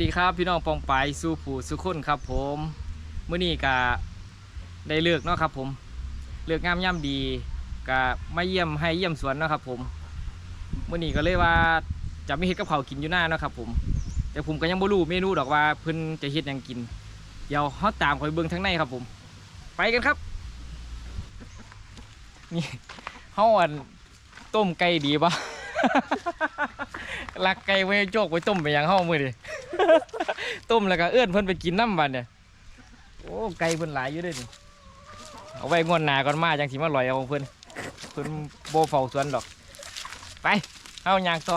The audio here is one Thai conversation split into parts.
สวัสดีครับพี่น้องปองไปสู้ผู้สุคนครับผมมื้อนี้ก็ได้เลือกเนาะครับผม เลือกงามย่ำดีก็มาเยี่ยมให้เยี่ยมสวนเนาะครับผมมื้อนี้ก็เลยว่าจะไม่เฮ็ดกับข้ากินอยู่หน้าเนาะครับผม แต่ผมก็ยังบ่รู้เมนูดอกว่าเพิ่นจะเฮ็ดหยังกิน เดี๋ยวเฮาตามไปเบิ่งทางในครับผม ไปกันครับนี่เฮาอันต้มไก่ดีปะลักไก่ไว้โจกไว้ต้มไปยังเฮามื้อดิ ต้มแล้วก็เอื้อนเพิ่นไปกินน้ำบัดเนี่ยโอ้ไก่เพิ่นหลายอยู่เด้อนี่เอาไว้งวดหน้าก่อนมาจังสิมาลอยเอาของเพิ่นเพิ่นโบเฝ้าสวนดอก ไปเอายางต่อ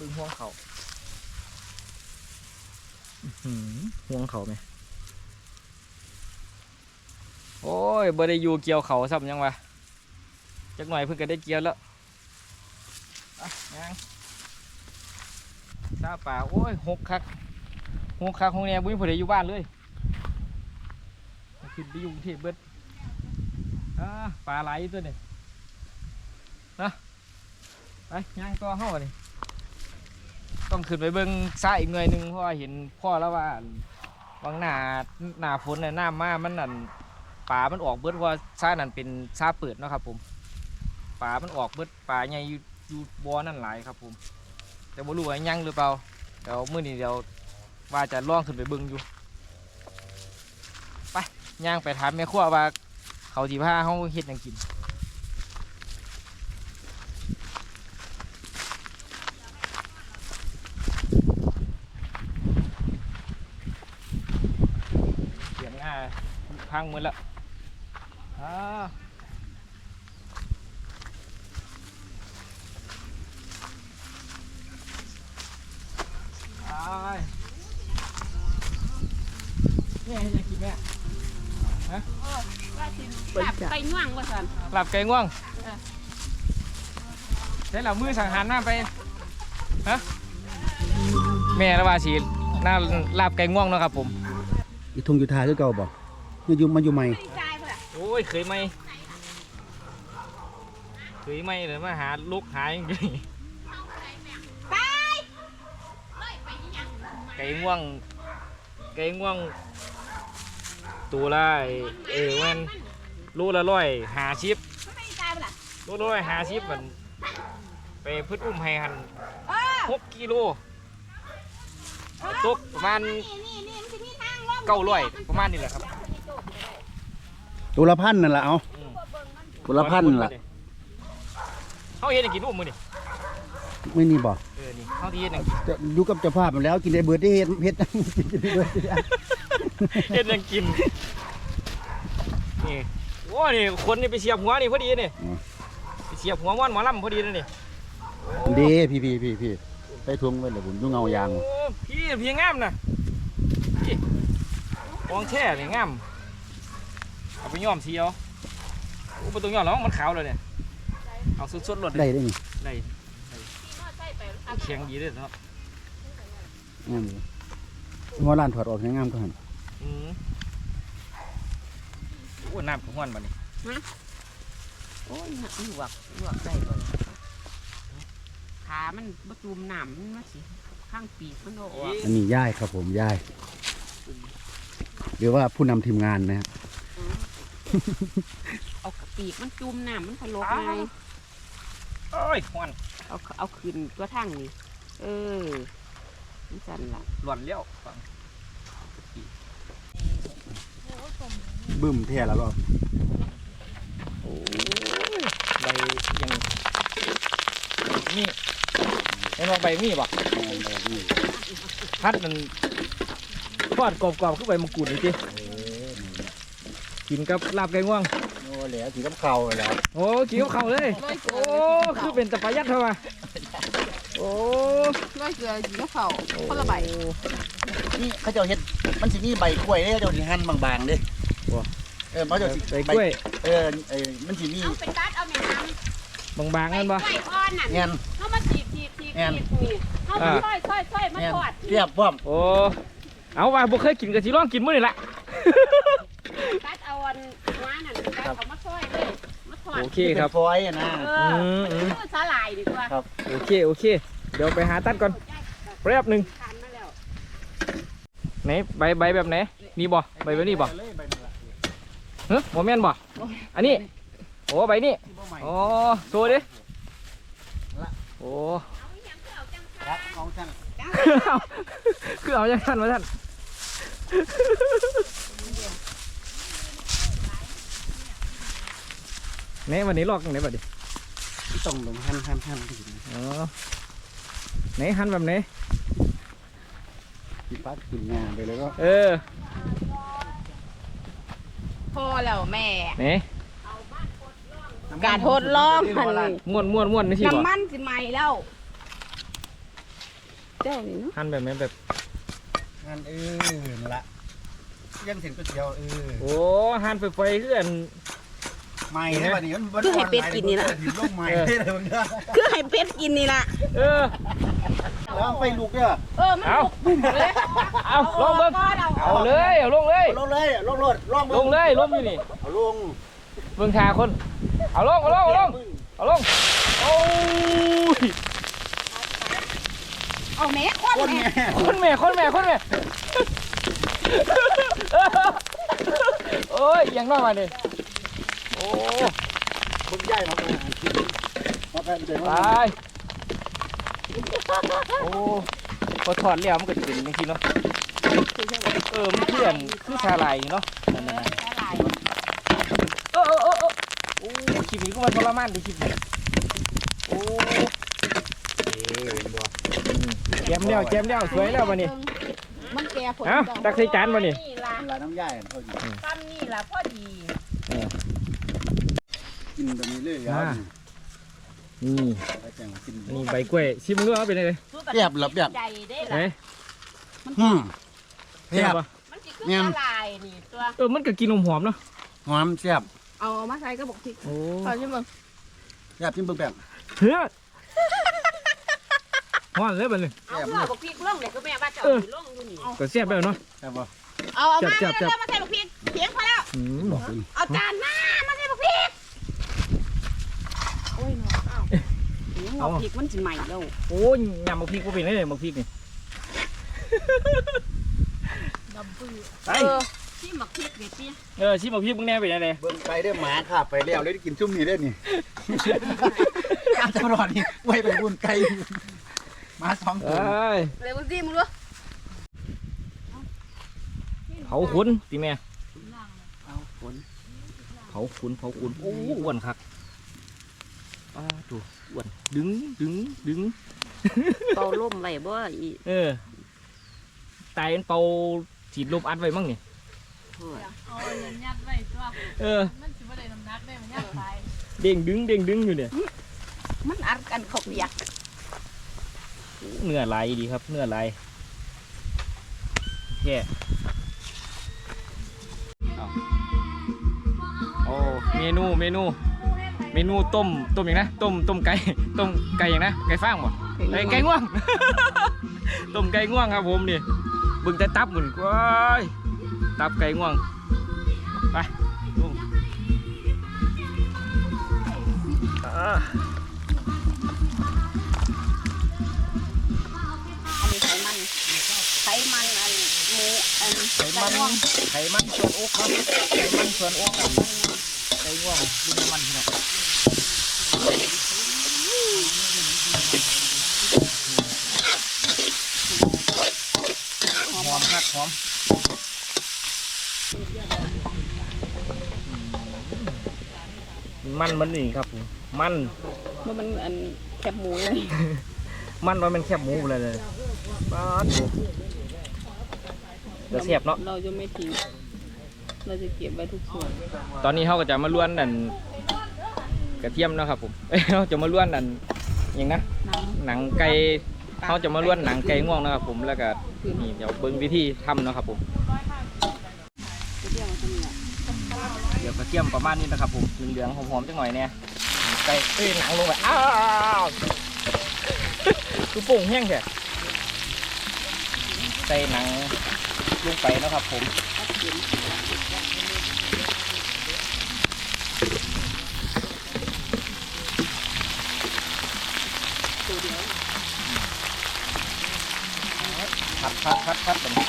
ดึงห่วงเขา ห่วงเขาไหมโอ้ยบ่ได้อยู่เกี่ยวเขาซ้ำยังวะจักหน่อยเพิ่งก็ได้เกี่ยวแล้วอะยังซาป่าโอ้ยหกคักหกคักหกเนี่ยบุ้ยผู้ใดอยู่บ้านเลยขึ้นไปยุงเทเบิดปลาไหลตัวนี่นะไปย่างตัวเข้าเลย ต้องขึ้นไปเบิ้งซ้ายอีกหน่อยหนึงเพราะว่าเห็นพ่อแล้วว่าบางหน้าหน้าฝนน่ะน้ำมามันนั่นป่ามันออกเบิดว่าซ้ายนั่นเป็นซ้าเปิดเนาะครับผมป่ามันออกเบิดป่าใหญ่อยู่อยู่บ่อนั่นหลายครับผม แต่บ่รู้ว่ายังหรือเปล่าเดี๋ยวมื้อนี้เดี๋ยวว่าจะล่องขึ้นไปเบิ้งอยู่ไปย่างไปถามแม่ครัวว่าเขาสิพาเฮาเฮ็ดหยังกิน เสียงอ่า พังหมดแล้วอ่าอ้ายนี่ให้จะกินแม่ว่าสิกลับไปย่วงว่าสันหลับไก่ง่วงเออใช้เหล่ามือสังหารหน้าไปฮะแม่ละว่าสีหน้าลาบไก่ง่วงเนาะครับผมอีทงอยู่ทาคือเก่าบ่ มันอยู่มันอยู่ใหม่ไม่ได้จ่ายเพื่อโอ้ยเคยไหมเคยไหมหรือมาหาลูกหาอย่างนี้ไปไก่ง่วง ไก่ง่วง ตัวละเออแมันรูละร้อยหาชิปไม่ได้จ่ายเพื่อรูละร้อยหาชิปมันไปพืชอุ้มให้หันเออหกกิโลตกประมาณนี่นี่นี่มันจะมีทางลงเก้าร้อยประมาณนี้แหละครับ ตัวละพันนั่นล่ะเอาอืมตัวละพันล่ะเขาเฮ็ดให้กินอุ้มมือนี่ไม่นี่บ่เออนี่เขาที่เฮ็ดให้กินจะอยู่กับเจ้าภาพมันแล้วกินได้เบิดได้เฮ็ดเฮ็ดกินได้เบิดได้เฮ็ดให้กินนี่โอ้นี่คนนี่ไปเสียบหัวนี่พอดีนี่ไปเสียบหัวม่อนหมอลำพอดีเลยนี่เด้พี่พี่พี่พี่ไปทวงไว้เลยผมอยู่เงายางโอ้พี่พี่งามนะพี่กองแช่นี่งาม เอาไปย้อมสีเอาโอ้ประตูย้อมแล้วมันขาวเลยเนี่ย เอาสุดๆรถได้เลยได้นี่ได้แข็งดีเลยเนาะงามเลยหมอร้านถอดออกให้งามก็หั่นอืมโอ้น้ำกับห้วนบัดนี้โอ้ยหยวกหยวกได้เลยขามันบจุ่มน้ำมันมาสิข้างปีกมันโดดอันนี้ย่ายครับผมย่าย หรือว่าผู้นำทีมงานนะฮะ เอาปีกมันจุ่มน้ำมันทะลกไงโอ้ยห้วนเอาเอาขึ้นตัวทั้งนี่เออนี่สันล่ะหล่อนเลี้ยวฟังบึ้มแท้แล้วรอบโอ้ยใบยังนี่เห็นว่าใบมีบ่พัดมันทอดกรอบๆขึ้นใบมะกรูดนี่จิ กินกับลาบไก่ง่วง โอ้เหลือสีกับเข่าแล้วโอ้กินกับข้าวเลยโอ้ คือเป็นตะปายัดเท่ามาโอ้ ร้อยเกลือกินกับเขาคนละใบนี่เขาเจ้าเฮ็ดมันสิมีใบกล้วยเด้เขาเจ้าสิหั่นบางๆเด้เออมันเจ้าสิใส่กล้วยเออเออมันสิมีเอาไปตัดเอาแม่น้ำบางๆนั่นบ่ไก่อ่อนน่ะเงี้ยเขามาจีบจีบจีบกแม่นนี่นี่เอามาซอยซอยซอยมาแม่นทอดเรียบพร้อมโอ้ เอาว่าบ่เคยกินกะสิลองกินมื้อนี่ละ ตัดเอาอันหัวนั่นตัดเอามาซอยเลยมาทอดโอเคครับเป็นฟอยอะนะ เออมมันอืมคือสาหร่ายดีกว่าครับ โอเค โอเค เดี๋ยวไปหาตัดก่อนแป๊บหนึงทานมาแล้วไหนใบใบแบบไหนนี่บ่ใบแบบนี้บ่เฮ้ยบ่แม่นบ่อันนี้โอ้ใบนี้อ๋อโชว์ดิโอ้ เอาอีหยังคือเอาจังครับของท่าน คือเอาอย่างนั้นมาท่านไห นวันนี้ลอกตรงไหนบัดดิต้องลงหั่นหั่นหั่นที่อ๋อไหนหันแบบไหนที่ปัดกินงานไปเลยก็เออพอแล้วแม่ไหนการทดลองหั่นม้วนม้วนม้วนนี่สิบ่น้ำมันสิไหมแล้วเจ้านี่เนาะหันแบบไหนแบบงานเออนั่นละยังเส้นก๋วยเตี๋ยวเออโอ้หันไฟไฟคืออัน ใหม่เลยวันนี้มันมันคือให้เป็ดกินนี่ล่ะถิ่นลงใหม่เลยเลยมันเนี่ยคือให้เป็ดกินนี่ล่ะ เออ แล้วไปลูกเนี่ยเออ มันเอา บุ่มเลยเอาลงเบิ่งก่อนเอาเอาเลยเอาลงเลย ลงเลยลงรถลงลงเลยลงอยู่นี่เอาลงเบิ่งทาคน เอาลงเอาลงเอาลงเอาลงโอ้ยเอาแม่คนคนแม่แม่คนแม่คนแม่คนแม่โอ้ยยังน้อยมาดิ โอ้คนใหญ่มาเป็นมาเป็นเจ๋งตายโอ้พอถอดแล้วมันก็จะเป็นอย่างนี้เนาะเออมันเพื่อนคือชาลายเนาะนั่นๆๆเออเออเออเออโอ้คลิปนี้ก็มาทรมานดิคลิปนี้โอ้แจมแล้วแจมแล้วสวยแล้ววันนี้มันแก่ผลเอ้าตักใส่จานมานี่นี่ล่ะลาน้ำย่ายเขาอยู่ตั้มนี่ล่ะพอดี กินตรงนี้เลยอ่านี่ไปแจ้งกินนี่ใบกล้วยชิมมึงด้วยเอาเป็นไงเลยเรียบหลับเรียบใจได้เฮ้ล่ะยอืมเสีเรียยบบปะมันสิคือแม่นละลายนี่ตัวเออมันก็กินหอมๆเนาะหอมเสียบเอามาใส่กระบอกพริกโอ้เอาใช่มั้งเสียบจิ้มเบิ่งแป้งเฮ้ยฮ้อนเลยบัดนี้เอาเพื่อบอกพริกลงเดี๋ยวก็แม่ว่าจะเอเอาออยู่ลงอยู่นี่ก็เสียบแล้วเนาะใช่ปะเอาเอามาจับจับเร็วๆมาใส่บอกพริกเพียงพอแล้วอืมบอกคุณเอาจานมามาใส่บอกพริกโอ้ยเนาะ เอาหัวพริกมันสิใหม่แล้วโอ้ยยำมะพริกก็เป็นได้เลยมะพริกนี่ไปเออที่หมักพริกเด็ดพี่เออชิมมะพริกมึงแน่เป็นไงเลยเบิ่งไปได้หมาขาบไปแล้วเลยได้กินชุ่มนี่ได้นี่ข้าจะรอดนี่ไว้ไปบุญไก่หมาสองเอตัว้ยเร็วสิมึงรู้เผาขุนตีแม่เอาฝนเผาขุนเผาขุนโอ้อ้วนคัก อ้าดูอ้วนดึงดึงดึงเป่าล่มไว้บ่อีเออตายเป็นเป่าฉีดลมอัดไว้มั่งนี่เอาเงินยัดไว้ตัวเออมันสิบ่ได้น้ำหนักได้มันยัดไปเด้งดึงเด้งดึงอยู่เนี่ยมันอัดกันเขาเปียกเนื้อลายดีครับ เนื้อลายแค่เอาโอ้เมนูเมนู เมนูต้มต้มอย่างนะต้มต้มไก่ต้มไก่อย่างนะไก่ฟางบ่ไก่ไก่ง่วง ต้มไก่ง่วงครับผมนี่เบึงแต่ตับหมุนก้อยตับไก่ง่วงไปลุงอ่าอันนี้ไขมันไขมันอันหมูอันไขมันไขมันส่วนอกครับไขมันส่วนอกครับไก่ง่วงดินน้ำมันพี่น้อง หอมครับหอมมันมันนี่ครับผมมันมันมันอันแคบหมูเลยมันว่ามันแคบหมูเลยเลยป้าดดูเดี๋ยวเสียบเนาะเราจะไม่ทิ้งเราจะเก็บไว้ทุกส่วน ตอนนี้เขาก็จะมาล้วนนั่น กระเทียมเนาะครับผมเอ้ยเขาจะมาล้วนนั่นอย่างนะน้หนังไก่เขาจะมาล้วนหนังไก่ง่วงนะครับผมแล้วก็ำคือนี่เดี๋ยวเบิ้งวิธีทำเนาะครับผมจะเรียกว่าเป็นเนี่ยเดี๋ยวกระเทียมประมาณนี้นะครับผมเหลืองๆหอมๆจังหน่อยเนี่ยไก่เอ้ยหนังลงไปอ้าวคือโป่งแห้งแท้ใส่หนังลงไปเนาะครับผมพัด พัดพัดพัดแบบนี้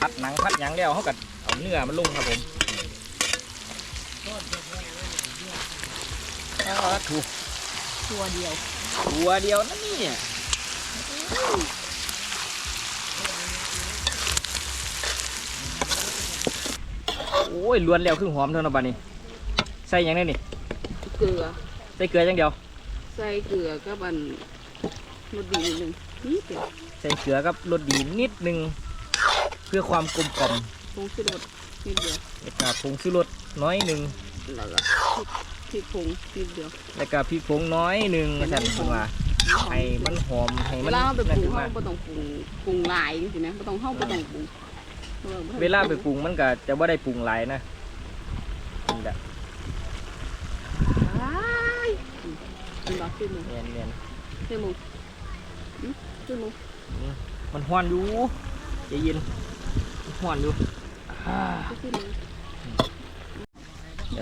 พัดหนังพัดหยังแล้วเขากัดเอาเนื้อมันลงครับผมถูกตัวเดียว ตัวเดียวนั่นนี่เนี่ยโอ้ยล้วนแล้วครึ่งหอมเท่านั้นบ้านี้ใส่ยังไงนี่ ลือ ใส่เกลืออย่างเดียว ใส่เกลือกับอันรสดีนิดนึงนี่เป็นใส่เกลือกับรสดีนิดนึง เพื่อความกลมกล่อมผงชูรสนิดเดียวแล้วก็ผงชูรสน้อยหนึ่งแล้วก็พริกพริกผงนิดเดียว แล้วก็พริกผงน้อยหนึ่งสั่นขึ้นมาให้มันหอมให้เวมันลาเราไปปนั่นรุงขึ้นเรามาไม่ต้องปรุงปรุงหลายจริงๆนะไม่ต้องเข้าไม่ต้องปรุงออบ่ต้องเวลาไปปรุงมันก็จะว่าได้ปรุงหลายนะนี่แหละ ว้ายอืม เป็นบักขึ้นมึงเนียนเนียนขึ้นมึงอืมขึ้นมึงมันห้อนอยู่ใจเย็นมันห้อนอยู่อ่าขึ้นมึง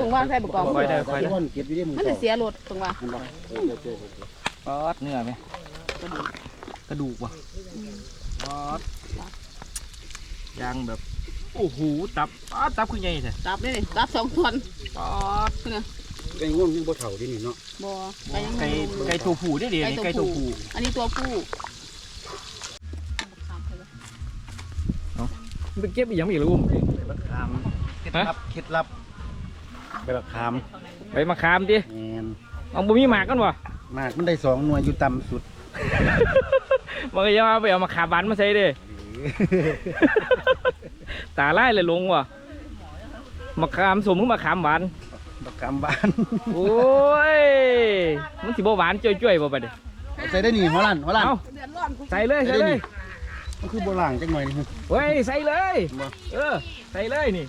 ตรงว่าใส่บกกอกค่อยได้ค่อยได้คนเก็บอยู่ที่มึงมันจะเสียรสตรงว่ามันบอกเออเออเออเออป๊อดเนื้อไหมกระดูกว่ะป๊อดยางแบบ โอ้โห ตับป๊อดตับคือไงแท้ตับนี่นี่ตับสองส่วนป๊อดขึ้นนะ ไก่ง่วงยังบ่เท่าที่นี่เนาะบ่ไปยังไก่ไก่ตัวผู้ได้เดี๋ยวนี้ไก่ตัวผู้อันนี้ตัวผู้มันไปเก็บอีกอย่างอีกแล้วอุ้มใบมะขามเคล็ดลับเคล็ดลับใบมะขามไปมาคามดิแมนเอาบุมีหมากกันวะมากมันได้สองหน่วยอยู่ต่ำสุดมันก็จะมาไปเอามาขาบันมาใส่ดิตาไล่เลยลงว่ะมาขามสมขึ้นมาขามหวาน มะขามบ้านโอ้ย มันสิบ่หวานจ่วยๆบ่ไปเด้เอาใส่ได้นี่หัวลันหัวลัน เอาเดือดร้อนกูใส่เลยใส่เลยมันคือโบราณจังหน่อยนี่ เฮ้ยใส่เลยบ่เออ ใส่เลยนี่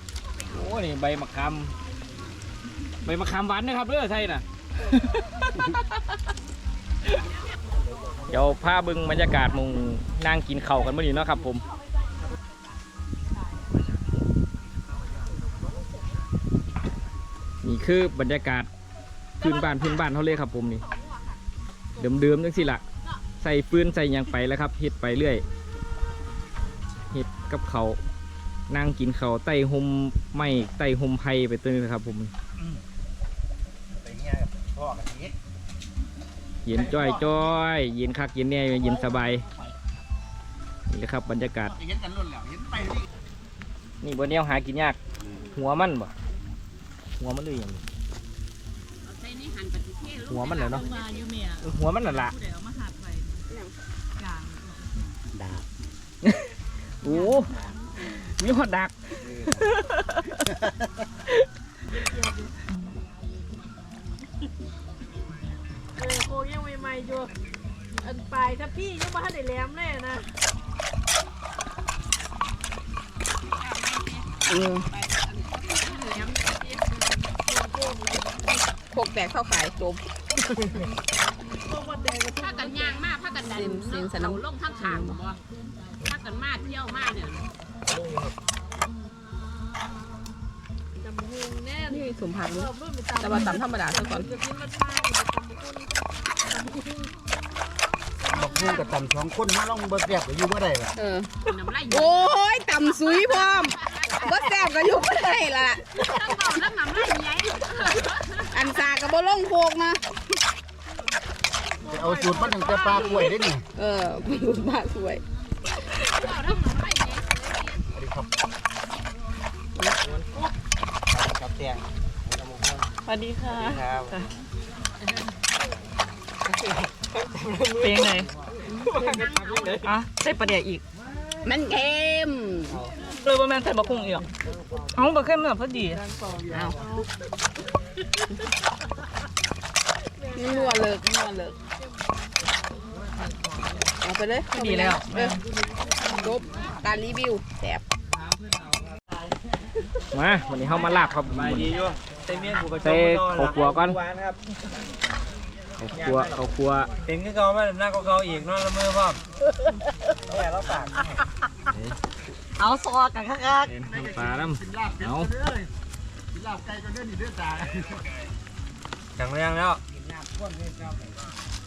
โอ้นี่ใบมะขามใบมะขามหวานนะครับเด้อใส่น่ะ เดี๋ยวพาเบึงบรรยากาศหมุงนั่งกินข้าวกันเมื่อนี้เนาะครับผม นี่คือบรรยากาศพื้นบ้านพื้นบ้านเขาเลยครับผมนี่เดิมๆจังสิละใส่ฟืนใส่หยังไปแล้วครับเฮ็ดไปเรื่อยเฮ็ดกับเขาวนั่งกินเขาวใต้ห่มไม้ใต้ห่มไผ่ไปตัวนี้นะครับผมไปเงี้ยกับพ่อกันนี้เย็นจ้อยจ้อยเย็นคักเย็นแน่เย็นสบายนี่แหละครับบรรยากาศจะเห็นกันล้นแล้วเห็นไปนี่นี่บนแนวหากินยาก หัวมันบ่ หัวมันเลยอย่างนี้ใส่นี่หั่นปฏิเทศหัวมันเหรอเนาะมาอยู่เมียหัวมันนั่นละผู้ใดเอามาหัดไว้กลางดาบโอ้มีหอดดักเออโคยังใหม่ๆอยู่อันปลายถ้าพี่ยังมาให้ได้แหลมเลยนะ พวกแตกเข้าขาย จบพวกวันแดงก็ถ้ากันย่างมากถ้ากันดันสินสินสนามลงทั้งขางบ่ถ้ากันมาเที่ยวมาเนี่ยจำหุงแน่นี่สมพันธ์รอบรุ่นไปตามแต่ว่าตำธรรมดาซะก่อนจะกินมาทานอยู่ตำบุญตำบุญบอกพูดกับต่ำสองคนมาลองเบิดแบบอยู่บ่ได้ล่ะเออโอ้ยตำซุยพร้อมบ่แซ่บก็อยู่บ่ได้ล่ะอัน ซาก็บ่ลงโคกนะไปเอาสูตรมันตั้งแต่ปลากล้วยได้นี่เออไม่รู้มากสวยสวัสดีครับกับแตงสวัสดีค่ะครับเป็นยังไงอะใส่ปลาเดียอีก มันเค็ม เลยประมาณใส่บะคุงอีกเอาบะเข้มแบบพอดีเอานัวเลิกนัวเลิกเอาไปเลยดีแล้วเออจบการรีวิวแสบมาวันนี้เฮามาลาบครับไปดีอยู่เต็มเมียนกูก็ใส่ข้าวคั่วก่อนหวานครับข้าวคั่วข้าวคั่วเป็นก็เก่ามาหน้าก็เก่าอีกเนอนละเมอพ่อแม่เราปาก เอาซอกันคักเอ็นน้ำปลาน้กินลาบเป็ดเอาเด้อกินลาบไก่ก็เด้อนี่เด้อตาจังเรียงแล้ว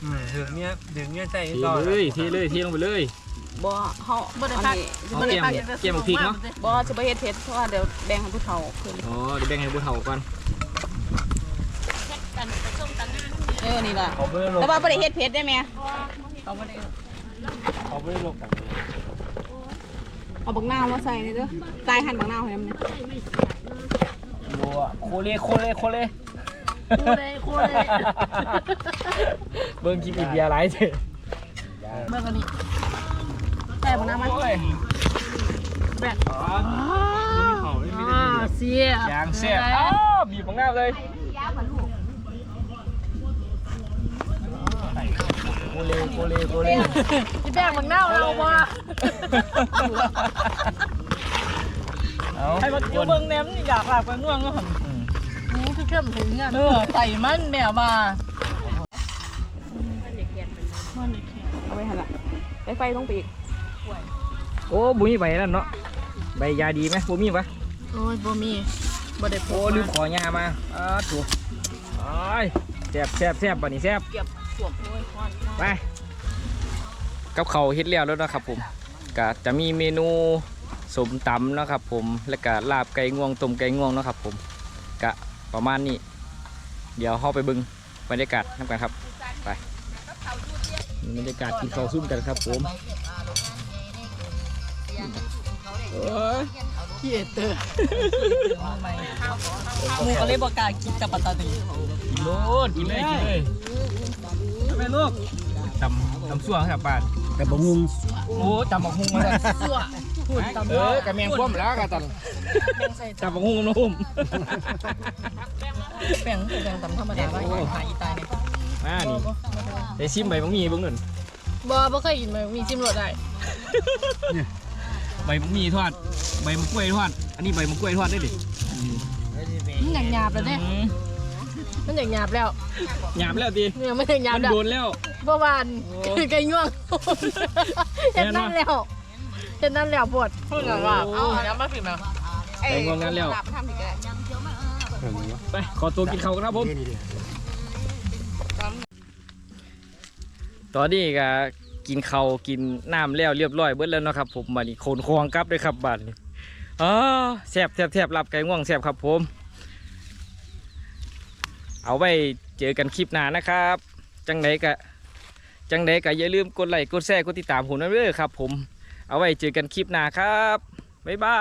อืมถึงเนี้ยถึงเนี้ยใจเทต่อเลยเทเลยเทลงไปเลย ๆบ่เฮาบ่ได้อันพักนี้เอาเกมเกมพริกเนาะ บ่จะบ่เฮ็ดเผ็ดเพราะว่าเดี๋ยวแบ่งให้ผู้เฒ่าเพิ่นอ๋อเดี๋ยวแบ่งให้ผู้เฒ่าก่อนเออนี่ล่ะ เอาไปลงแต่ว่าบ่ได้เฮ็ดเผ็ดได้แม่เอาบ่ได้เอาไปลงกัน เอาบักนาวมาใส่นี่เด้อตายหั่นบักนาวให้มันบัวโคเลโคเลโคเลโคเลยโคเลยเบิ่งคลิปอีเดียหลายเถอะเบิ่งอันนี้ใส่บักน้ำมันโอ้ยแบบอ่าเสีย ยางแซ่บอ้าวบีบของหน้าเลย โคเลโคเลโคเลพี่แป้งบักน้าเราบ่เอาให้มันอยู่เบิ่งแหนมนี่อยากหลับกันง่วงก็หันอืมหูคือเข้มถึงอะเออใส่มันแมวมาเอาไว้หั่นล่ะไปไฟลงไปอีกโอ้บุ้ยใบนั่นเนาะใบยาดีไหมบุ้มีปะโอ้ยบ่มีบ่ได้พโอ้กลืมามขอยามาอ้าถูกอ้ายแซ่บแซ่บแซ่บบัดนี้แซ่บเก็บ สวมโอ้ยควันไปกับเขาวเฮ็ดแล้วแล้วนะครับผมก็จะมีเมนูสมตำเนาะครับผมแล้วก็ลาบไก่งวงต้มไก่งวงเนาะครับผมก็ประมาณนี้ เดี๋ยวเข้าไปเบึงบรรยากาศน้ำกันครับไปบรรยากาศกินข้าวซุ่มกันครับผมขี้เอเตอร์หมูก็เลยบอกกล้ากินกับปัตตานีกินโลดกินเลยกินเลยทำ ไมลูกตำตำสั่วครับบ้านแต่บ่งุงโอ้ตำบักฮุงมาแล้วสั่วพูดตำเออกระเมียงคว่ำแล้วกระตันตำบักฮุงนุ่มแป้งแป้งตำธรรมดาไว้หาอีตายเนี่ยมานี่ได้ชิมใบบักหมี่เบิ่งหนึ่งบ่บ่เคยกินมันมีจิ้มรสได้ใบบักหมี่ทอดใบมะกล้วยทอดอันนี้ใบมะกล้วยทอดได้ดิมันอยากหยาบแล้วเด้อืม มันอยากหยาบแล้วหยาบแล้วดิเนี่ยมันอยากหยาบมันแล้วโดนแล้วบ่หวานโอ้ ไก่ง่วงเฮ็ดนั่นแล้วเฮ็ดนั่นแล้วปวดพูดหน่อยว่าเอาน้ำมาผิดมาไก่งวงนั้นแล้วลาบทำอีกแล้วไปขอตัวกินข้าวกันครับผม ตอนนี้ก็กินข้าวกินน้ำแล้วเรียบร้อยเบิดแล้วเนาะครับผมบัดนี้โคนควงกลับเลยครับบัดนี้อ๋อแซ่บแซ่บแซ่บรับไก่ง่วงแซ่บครับผม เอาไว้เจอกันคลิปหน้านะครับ จังไดก็จังไดก็อย่าลืมกดไลค์กดแชร์กดติดตามผมนะเด้อครับ ผมเอาไว้เจอกันคลิปหน้าครับบ๊ายบา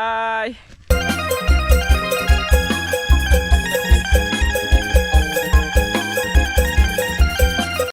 ย